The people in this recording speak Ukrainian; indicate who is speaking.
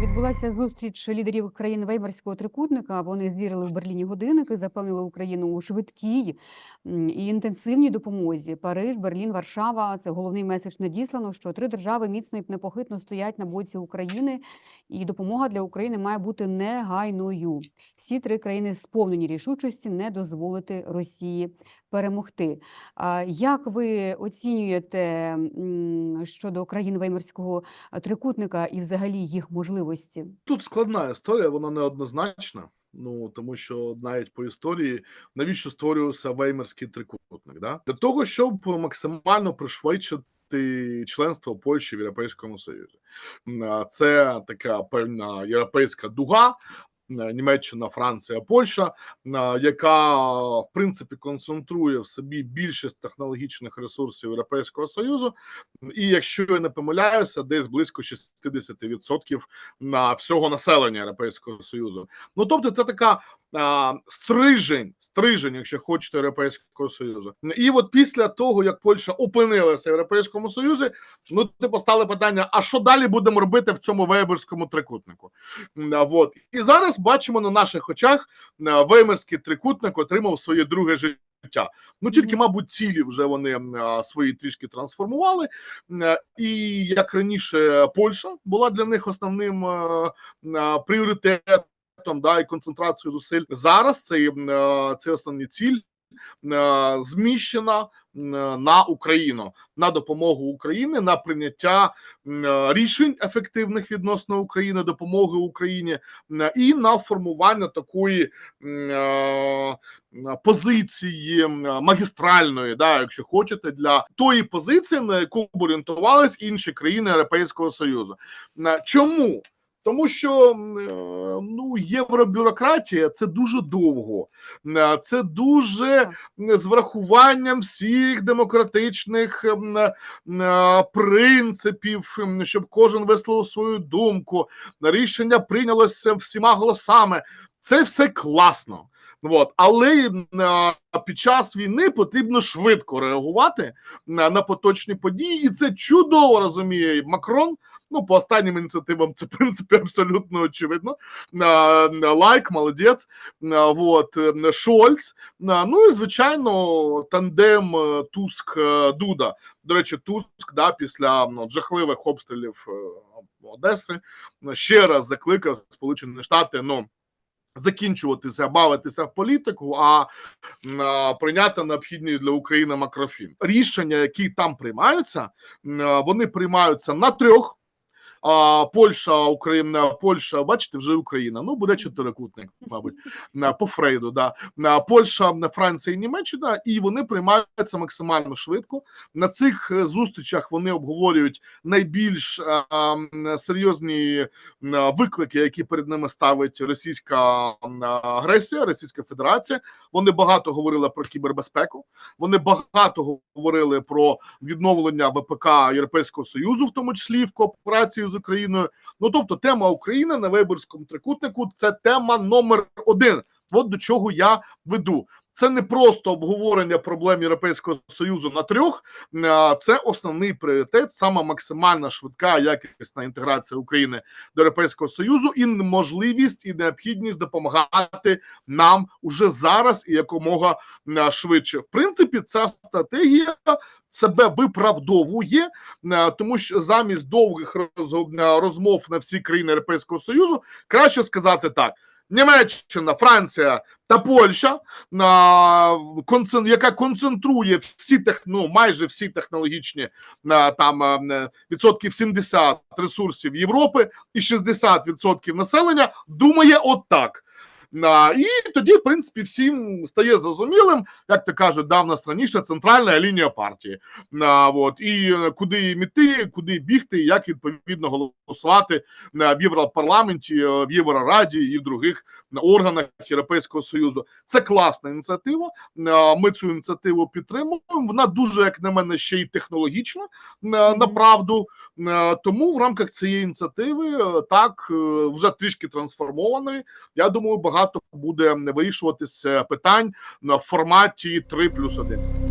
Speaker 1: відбулася зустріч лідерів країн Веймарського трикутника. Вони звірили в Берліні годинники, запевнили Україну у швидкій і інтенсивній допомозі. Париж, Берлін, Варшава це головний меседж надіслано, що три держави міцно і непохитно стоять на боці України, і допомога для України має бути негайною. Всі три країни сповнені рішучості не дозволити Росії перемогти. Як ви оцінюєте щодо країн Веймарського трикутника і взагалі їх можливості?
Speaker 2: Тут складна історія, вона неоднозначна. Ну тому що навіть по історії навіщо створювався Веймарський трикутник? Да? Для того, щоб максимально пришвидшити членство Польщі в Європейському Союзі. Це така певна європейська дуга. Е, Німеччина, Франція, Польща, е, яка в принципі концентрує в собі більшість технологічних ресурсів Європейського Союзу, і якщо я не помиляюся, десь близько 60% на всього населення Європейського Союзу. Ну тобто, це така а, стрижень, стрижень, якщо хочете, Європейського Союзу. І от після того, як Польща опинилася в Європейському Союзі, ну ти постали питання: а що далі будемо робити в цьому вейберському трикутнику? А, Вот. І зараз бачимо на наших очах веймерський трикутник отримав своє друге життя. Ну тільки, мабуть, цілі вже вони а, свої трішки трансформували. М, І як раніше Польща була для них основним е, е, пріоритетом, да, і концентрацією зусиль. Зараз Це е, це основні ціль е, зміщена е, на Україну, на допомогу Україні, на прийняття е, рішень ефективних відносно України, допомоги Україні і на формування такої е, позиції магістральної, да, якщо хочете, для тої позиції, на яку орієнтувались інші країни Європейського Союзу. Е, Чому? Тому що е, ну євробюрократія це дуже довго, Е, це дуже з врахуванням всіх демократичних е, принципів, щоб кожен висловив свою думку. Рішення прийнялося всіма голосами. Це все класно. От. Але під час війни потрібно швидко реагувати на, на поточні події, і це чудово розуміє Макрон. Ну, по останнім ініціативам це в принципі абсолютно очевидно. Лайк, молодець. Вот. е, Шольц. Ну і звичайно, тандем е, Туск е, Дуда. До речі, Туск да, після ну, жахливих обстрілів Одеси ще раз закликав Сполучені Штати. Ну закінчуватися, бавитися в політику, а а, прийняти необхідні для України макрофін. Рішення, які там приймаються, вони приймаються на трьох. А, Польща, Україна, Польща, бачите, вже Україна. Ну буде чотирикутник, мабуть, по Фрейду. Да. Польща, Франція і Німеччина, і вони приймаються максимально швидко. На цих е, зустрічах вони обговорюють найбільш серйозні виклики, які перед ними ставить російська агресія, Російська Федерація. Вони багато говорили про кібербезпеку. Вони багато говорили про відновлення ВПК Європейського Союзу, в тому числі в кооперації з Україною. Ну тобто, тема України на виборському трикутнику це тема номер один. От до чого я веду. Це не просто обговорення проблем Європейського союзу на трьох, це основний пріоритет, саме максимальна швидка якісна інтеграція України до Європейського союзу і можливість і необхідність допомагати нам уже зараз і якомога швидше. В принципі, ця стратегія себе виправдовує, тому що замість довгих роз- розмов на всі країни Європейського союзу краще сказати так. Німеччина, Франція та Польща, яка концентрує всі ну, майже всі технологічні там відсотків 70 ресурсів Європи і 60% населення, думає отак. А, і тоді, в принципі, всім стає зрозумілим, як то кажуть, дав нас раніше центральна лінія партії. От, і е, куди їм іти, куди бігти, як відповідно голосувати е, в Європарламенті, е, в Єврораді і в других органах Європейського Союзу. Це класна ініціатива. Ми цю ініціативу підтримуємо. Вона дуже, як на мене, ще й технологічна направду. Тому в рамках цієї ініціативи так вже трішки трансформованої. Я думаю, багато буде вирішуватися питань на форматі 3 плюс 1.